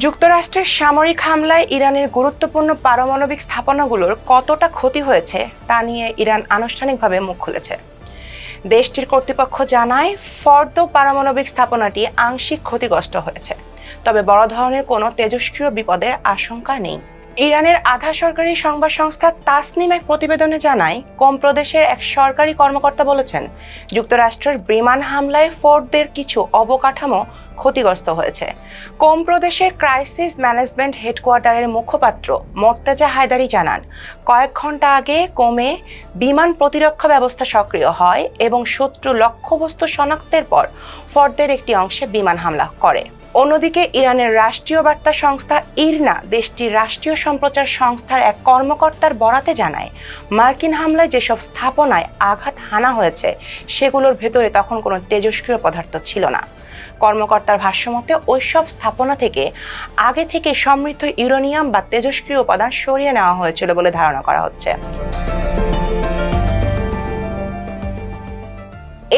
যুক্তরাষ্ট্রের সামরিক হামলায় ইরানের গুরুত্বপূর্ণ পারমাণবিক স্থাপনাগুলোর কতটা ক্ষতি হয়েছে তা নিয়ে ইরান আনুষ্ঠানিকভাবে মুখ খুলেছে। দেশটির কর্তৃপক্ষ জানায়, ফর্দ পারমাণবিক স্থাপনাটি আংশিক ক্ষতিগ্রস্ত হয়েছে। তবে বড় ধরনের কোনো তেজস্ক্রিয় বিপদের আশঙ্কা নেই। ইরানের আধা সরকারি সংবাদ সংস্থা তাসনিম এক প্রতিবেদনে জানায় কোম প্রদেশের এক সরকারি কর্মকর্তা বলেছেন, যুক্তরাষ্ট্রের বিমান হামলায় ফোর্ডদের কিছু অবকাঠামো ক্ষতিগ্রস্ত হয়েছে। কোম প্রদেশের ক্রাইসিস ম্যানেজমেন্ট হেডকোয়ার্টারের মুখপাত্র মোর্তাজা হায়দারি জানান, কয়েক ঘণ্টা আগে কোমে বিমান প্রতিরক্ষা ব্যবস্থা সক্রিয় হয় এবং শত্রু লক্ষ্যবস্তু শনাক্তের পর ফর্দের একটি অংশে বিমান হামলা করে। অন্যদিকে ইরানের রাষ্ট্রীয় বার্তা সংস্থা ইরনা দেশটির রাষ্ট্রীয় সম্প্রচার সংস্থার এক কর্মকর্তার বরাতে জানায়, মার্কিন হামলায় যেসব স্থাপনায় আঘাত হানা হয়েছে, সেগুলোর ভেতরে তখন কোনো তেজস্ক্রিয় পদার্থ ছিল না। কর্মকর্তার ভাষ্যমতে, ওইসব স্থাপনা থেকে আগে থেকে সমৃদ্ধ ইউরেনিয়াম বা তেজস্ক্রিয় উপাদান সরিয়ে নেওয়া হয়েছিল বলে ধারণা করা হচ্ছে।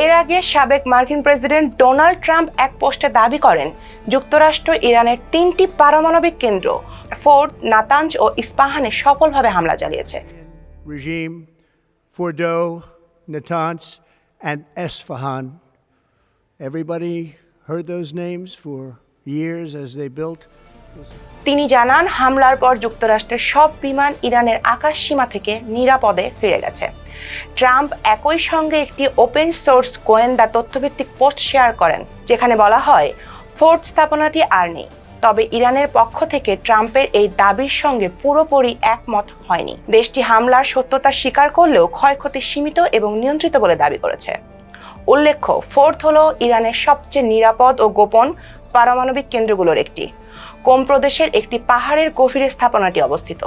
এর আগে সাবেক মার্কিন প্রেসিডেন্ট ডোনাল্ড ট্রাম্প এক পোস্টে দাবি করেন যুক্তরাষ্ট্র ইরানের তিনটি পারমাণবিক কেন্দ্র ফোর্ট নাতাঞ্জ ও ইস্পাহানে সফলভাবে হামলা চালিয়েছে regime, Fordo, Natanz, and Esfahan. Everybody heard those names for years as they built. তিনি জানান হামলার পর যুক্তরাষ্ট্রের সব বিমান ইরানের আকাশ সীমা থেকে নিরাপদে ফিরে গেছে ট্রাম্প একই সঙ্গে একটি ওপেন সোর্স গোয়েন্দা তথ্যভিত্তিক পোস্ট শেয়ার করেন, যেখানে বলা হয় ফোর্ট স্থাপনাটি আর নেই। তবে ইরানের পক্ষ থেকে ট্রাম্পের এই দাবির সঙ্গে পুরোপুরি একমত হয়নি। দেশটি হামলার সত্যতা স্বীকার করলেও ক্ষয়ক্ষতি সীমিত এবং নিয়ন্ত্রিত বলে দাবি করেছে। উল্লেখ্য ফোর্থ হল ইরানের সবচেয়ে নিরাপদ ও গোপন পারমাণবিক কেন্দ্রগুলোর একটি। কোম প্রদেশের একটি পাহাড়ের গভীরে স্থাপনাটি অবস্থিত।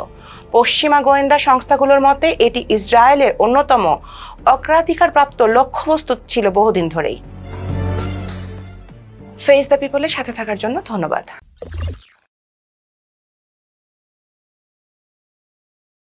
পশ্চিমা গোয়েন্দা সংস্থাগুলোর মতে, এটি ইসরায়েলের অন্যতম অগ্রাধিকারপ্রাপ্ত লক্ষ্যবস্তু ছিল বহুদিন ধরেই। ফেস দ্য পিপলের সাথে থাকার জন্য ধন্যবাদ।